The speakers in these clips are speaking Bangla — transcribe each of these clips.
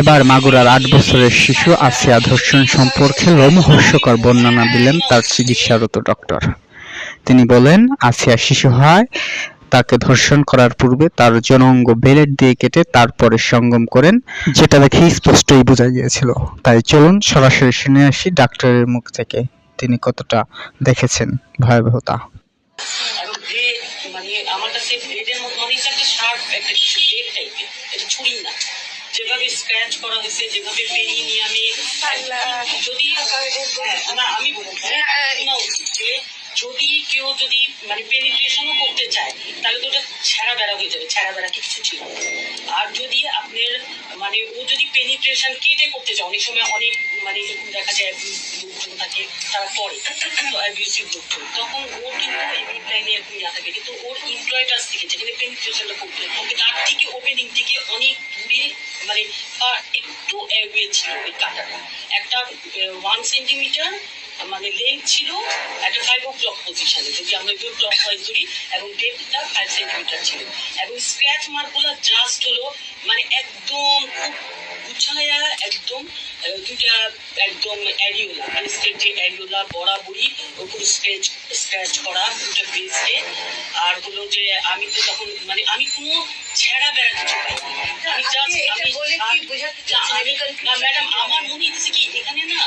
এবার মাগুরার আট বছরের শিশু আসিয়া ধর্ষণ সম্পর্কে লোমহর্ষকর বর্ণনা দিলেন তার চিকিৎসারত ডক্টর। তিনি বলেন আসিয়া শিশু হয়, তাকে ধর্ষণ করার পূর্বে তার জনঙ্গ বেলেট দিয়ে কেটে তারপরে সঙ্গম করেন, যেটা দেখে স্পষ্টই বোঝা গিয়েছিল। তাই চলুন সরাসরি শুনে আসি ডাক্তারের মুখ থেকে, তিনি কতটা দেখেছেন ভয়াবহতা। আমার কাছে ব্লেডের মতো মনে হচ্ছে একটা শার্প একটা কিছু ব্লেড টাইপের এটা ছুরি না যেভাবে স্ক্র্যাচ করা হয়েছে যেভাবে পেরিনিয়ামে যদি আমি না আমি হ্যাঁ, শোনা উচিত যে যদি কেউ যদি মানে পেনিট্রেশনও করতে চায় তাহলে তো ওটা ছেঁড়া বেড়া হয়ে যাবে ছেঁড়া বেড়া কিছু ছিল। আর যদি আপনার মানে ও যদি পেনিট্রেশন কেটে করতে চায়, অনেক সময় অনেক মানে এরকম দেখা যায় লোকজন থাকে, তারা পরে অ্যাবিউসিভ লোকজন। তখন ও কিন্তু এমনি লাইনে এরকম থাকে, কিন্তু ওর ইমপ্লয়টার্স থেকে যেখানে পেনিট্রেশনটা করতে ওকে তার থেকে ওপেনিং থেকে অনেক দূরে মানে একটু অ্যাওয়ে ছিল ওই কাটাটা। একটা ওয়ান সেন্টিমিটার মানে লেন্থ ছিল একটা ফাইভ ও ক্লক পজিশনে যদি আমরা দুই ক্লক ওয়াইজ ধরি এবং ডেপটা ফাইভ সেন্টিমিটার ছিল। এবং স্ক্র্যাচ মার্কগুলো জাস্ট হলো মানে একদম খুব গুছায়া একদম দুইটা একদম অ্যারিওলা মানে স্টেট যে অ্যারিওলা বরাবরই ওপর স্ক্র্যাচ স্ক্র্যাচ করা দুটো বেসে আর হলো যে আমি তো তখন মানে আমি কোনো ছেঁড়া বেড়া কিছু পাইনি। আমি জাস্ট আমি না, ম্যাডাম আমার মনে হচ্ছে কি এখানে না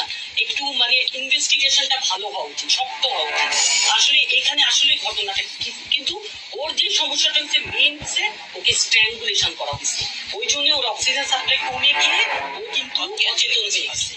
ইনভেস্টিগেশনটা ভালো হওয়া উচিত শক্ত হওয়া উচিত। আসলে এখানে আসলে ঘটনাটা কিন্তু ওর যে সমস্যাটা হচ্ছে মেন হচ্ছে ওকে স্ট্র্যাঙ্গুলেশন করা হয়েছে। ওই জন্য ওর অক্সিজেন সাপ্লাই কমে গিয়ে ও কিন্তু অচেতন হয়ে গেছে।